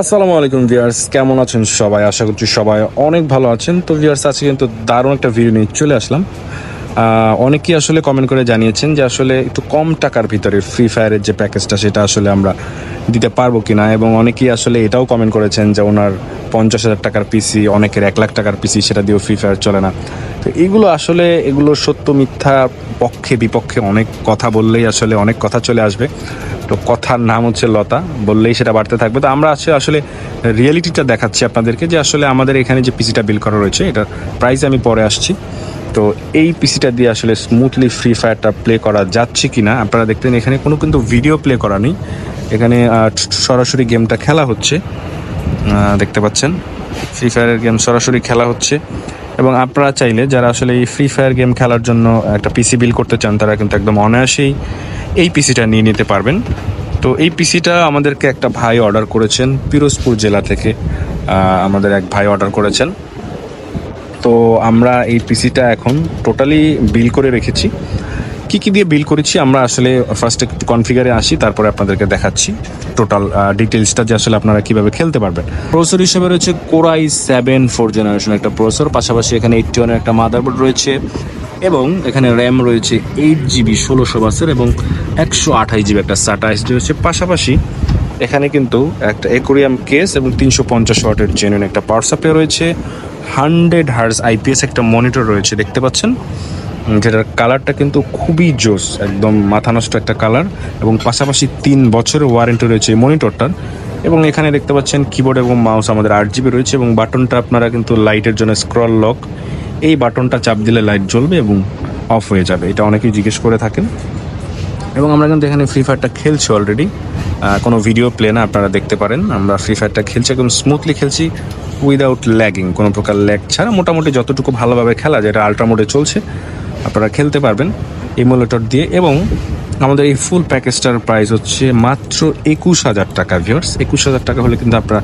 আসসালামু আলাইকুম ভিউয়ার্স, কেমন আছেন সবাই? আশা করছি সবাই অনেক ভালো আছেন। তো ভিউয়ার্স, আজকে কিন্তু দারুণ একটা ভিডিও নিয়ে চলে আসলাম। অনেকেই আসলে কমেন্ট করে জানিয়েছেন যে আসলে একটু কম টাকার ভিতরে ফ্রি ফায়ারের যে প্যাকেজটা সেটা আসলে আমরা দিতে পারব কি না এবং অনেকেই আসলে এটাও কমেন্ট করেছেন যে ওনার পঞ্চাশ হাজার টাকার পিসি অনেকের এক লাখ টাকার পিসি সেটা দিয়েও ফ্রি ফায়ার চলে না। তো এগুলো আসলে, এগুলো সত্য, মিথ্যা, পক্ষে, বিপক্ষে অনেক কথা বললেই আসলে অনেক কথা চলে আসবে। তো কথার নাম হচ্ছে লতা, বললেই সেটা বাড়তে থাকবে। তো আমরা আছে আসলে রিয়েলিটিটা দেখাচ্ছি আপনাদেরকে যে আসলে আমাদের এখানে যে পিসিটা বিল করা রয়েছে, এটার প্রাইস আমি পরে আসছি। তো এই পিসিটা দিয়ে আসলে স্মুথলি ফ্রি ফায়ারটা প্লে করা যাচ্ছে কি না আপনারা দেখতেন এখানে কোনো কিন্তু ভিডিও প্লে করা নেই। এখানে সরাসরি গেমটা খেলা হচ্ছে। দেখতে পাচ্ছেন ফ্রি ফায়ারের গেম সরাসরি খেলা হচ্ছে। এবং আপনারা চাইলে যারা আসলে এই ফ্রি ফায়ার গেম খেলার জন্য একটা পিসি বিল করতে চান, তারা কিন্তু একদম অনায়াসেই এই পিসিটা নিয়ে নিতে পারবেন। তো এই পিসিটা আমাদেরকে একটা ভাই অর্ডার করেছেন পিরোজপুর জেলা থেকে আমাদের এক ভাই অর্ডার করেছেন। তো আমরা এই পিসিটা এখন টোটালি বিল করে রেখেছি। কি কি দিয়ে বিল করেছি, আমরা আসলে ফার্স্ট একটু কনফিগারে আসি, তারপরে আপনাদেরকে দেখাচ্ছি টোটাল ডিটেলসটা যে আসলে আপনারা কীভাবে খেলতে পারবেন। প্রসেসর হিসেবে রয়েছে core i seven four generation একটা প্রসেসর পাশাপাশি এখানে এইটটি ওয়ানের একটা মাদারবোর্ড রয়েছে, এবং এখানে র্যাম রয়েছে এইট জিবি ষোলোশো বাসের এবং একশো আঠাশ জিবি একটা সাটা এসডি রয়েছে। পাশাপাশি এখানে কিন্তু একটা একুরিয়াম কেস এবং তিনশো পঞ্চাশ ওয়াটের জেনুইন একটা পাওয়ার সাপ্লাই রয়েছে। হান্ড্রেড হার্স আইপিএস একটা মনিটর রয়েছে, দেখতে পাচ্ছেন? যেটার কালারটা কিন্তু খুবই জোস একদম মাথা নষ্ট একটা কালার এবং পাশাপাশি তিন বছরের ওয়ারেন্টি রয়েছে এই মনিটরটার। এবং এখানে দেখতে পাচ্ছেন কিবোর্ড এবং মাউস আমাদের আট জিবি রয়েছে এবং বাটনটা আপনারা কিন্তু লাইটের জন্য স্ক্রল লক এই বাটনটা চাপ দিলে লাইট জ্বলবে এবং অফ হয়ে যাবে। এটা অনেকেই জিজ্ঞেস করে থাকেন। এবং আমরা কিন্তু এখানে ফ্রি ফায়ারটা খেলছি অলরেডি কোনো ভিডিও প্লে না, আপনারা দেখতে পারেন। আমরা ফ্রি ফায়ারটা খেলছি, একদম স্মুথলি খেলছি উইদাউট ল্যাগিং কোনো প্রকার ল্যাগ ছাড়া। মোটামুটি যতটুকু ভালোভাবে খেলা যেটা আল্ট্রা মোডে চলছে। আপনারা খেলতে পারবেন ইমুলেটর দিয়ে এবং আমাদের এই ফুল প্যাকেজটার প্রাইস হচ্ছে মাত্র একুশ হাজার টাকা ভিউয়ার্স একুশ হাজার টাকা হলে কিন্তু আপনারা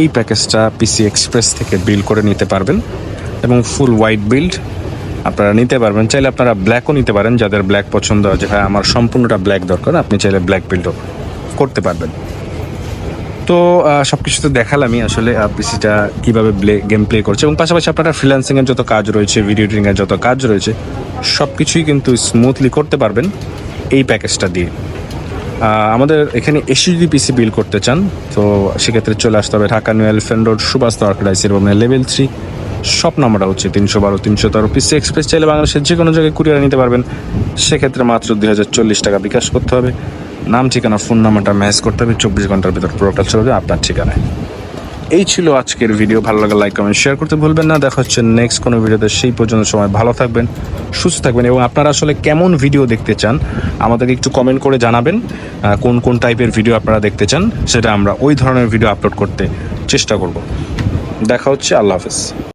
এই প্যাকেজটা পিসি এক্সপ্রেস থেকে বিল করে নিতে পারবেন এবং ফুল হোয়াইট বিল্ড আপনারা নিতে পারবেন। চাইলে আপনারা ব্ল্যাকও নিতে পারেন, যাদের ব্ল্যাক পছন্দ হয় যে ভাই আমার সম্পূর্ণটা ব্ল্যাক দরকার, আপনি চাইলে ব্ল্যাক বিল্ডও করতে পারবেন। তো সব কিছু তো দেখালামই আসলে পিসিটা কীভাবে গেম প্লে করছে। এবং পাশাপাশি আপনারা ফ্রিল্যান্সিংয়ের যত কাজ রয়েছে ভিডিও এডিটিংয়ের যত কাজ রয়েছে সব কিছুই কিন্তু স্মুথলি করতে পারবেন এই প্যাকেজটা দিয়ে। আমাদের এখানে এসি যদি পিসি বিল করতে চান, তো সেক্ষেত্রে চলে আসতে হবে Dhaka new elephant road Subhash তরকারাইসের এবং লেভেল থ্রি সব নাম্বারটা হচ্ছে তিনশো বারো, তিনশো তেরো। পিসি এক্সপ্রেস চাইলে বাংলাদেশের যে কোনো জায়গায় কুরিয়ার নিতে পারবেন। সেক্ষেত্রে মাত্র দুই হাজার চল্লিশ টাকা বিকাশ করতে হবে। নাম, ঠিকানা ফোন নাম্বারটা ম্যাচ করতে হবে। চব্বিশ ঘণ্টার ভিতর পুরোটা চলে যাবে আপনার ঠিকানায়। এই ছিল আজকের ভিডিও ভালো লাগলে লাইক কমেন্ট শেয়ার করতে ভুলবেন না। দেখা হচ্ছে নেক্সট কোনো ভিডিওতে সেই পর্যন্ত সময় ভালো থাকবেন। সুস্থ থাকবেন এবং আপনারা আসলে কেমন ভিডিও দেখতে চান, আমাদেরকে একটু কমেন্ট করে জানাবেন কোন কোন টাইপের ভিডিও আপনারা দেখতে চান, সেটা আমরা ওই ধরনের ভিডিও আপলোড করতে চেষ্টা করব। দেখা হচ্ছে, আল্লাহ হাফেজ।